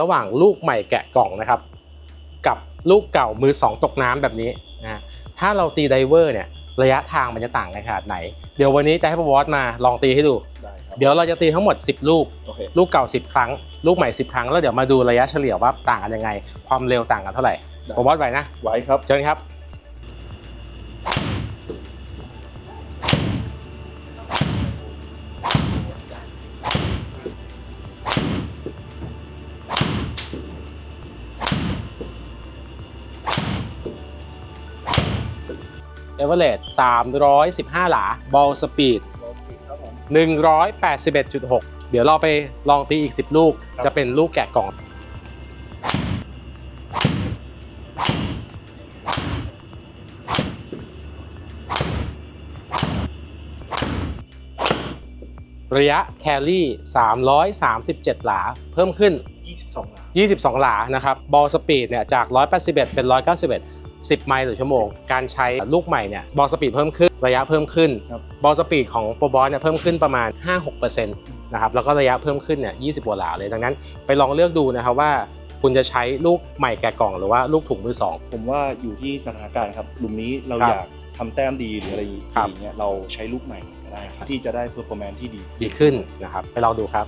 ระหว่างลูกใหม่แกะกล่องนะครับ กับลูกเก่ามือสองตกน้ำแบบนี้นะถ้าเราตีไดเวอร์เนี่ยระยะทางมันจะต่างกันขนาดไหน เดี๋ยววันนี้จะให้พ่อบอสมาลองตีให้ดูได้ครับเดี๋ยวเราจะตีทั้งหมด 10 ลูกโอเคลูกเก่า 10 ครั้ง ลูกใหม่ 10 ครั้ง แล้วเดี๋ยวมาดูระยะเฉลี่ยว่าต่างกันยังไง ความเร็วต่างกันเท่าไหร่ได้พ่อบอสไหวนะไว้ครับ เชิญครับ เอเวอเรส315 หลา บอลสปีดครับผม181.6 เดี๋ยวเราไปลองตีอีก 10 ลูก ครับ จะเป็นลูกแกะกล่อง ระยะแครี่ 337 หลา เพิ่มขึ้น 22 ล้าน22 หลา นะครับ บอลสปีดเนี่ย จาก 181 เป็น 191 10 ไมล์ต่อชั่วโมง การใช้ลูกใหม่เนี่ยบอลสปีดเพิ่มขึ้น ระยะเพิ่มขึ้นครับบอลสปีดของโปรบอลเนี่ยเพิ่มขึ้นประมาณ 5-6%นะครับ แล้วก็ระยะเพิ่มขึ้นเนี่ย20กว่าหลาเลย ดังนั้นไปลองเลือกดูนะครับว่าคุณจะใช้ลูกใหม่แกะกล่องหรือว่าลูกถุงมือสอง ผมว่าอยู่ที่สถานการณ์ครับหลุมนี้เราครับอยากทำแต้มดีหรืออะไรอย่างครับเงี้ยเราใช้ลูกใหม่ก็ได้ครับที่จะได้เพอร์ฟอร์แมนซ์ที่ดี ดีขึ้นนะครับ ไปลองดูครับ